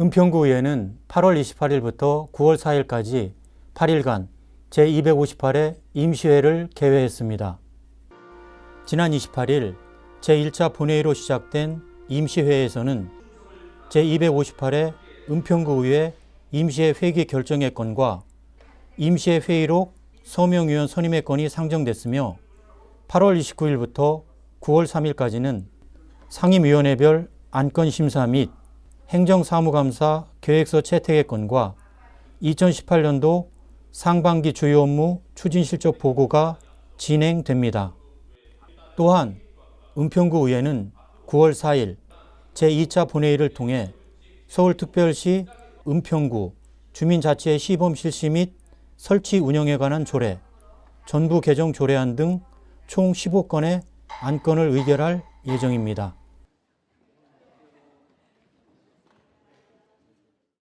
은평구의회는 8월 28일부터 9월 4일까지 8일간 제258회 임시회를 개회했습니다. 지난 28일 제1차 본회의로 시작된 임시회에서는 제258회 은평구의회 임시회 회기 결정의 건과 임시회 회의록 서명위원 선임의 건이 상정됐으며 8월 29일부터 9월 3일까지는 상임위원회별 안건 심사 및 행정사무감사 계획서 채택의 건과 2018년도 상반기 주요 업무 추진 실적 보고가 진행됩니다. 또한 은평구 의회는 9월 4일 제2차 본회의를 통해 서울특별시 은평구 주민자치의 시범 실시 및 설치 운영에 관한 조례, 전부 개정 조례안 등 총 15건의 안건을 의결할 예정입니다.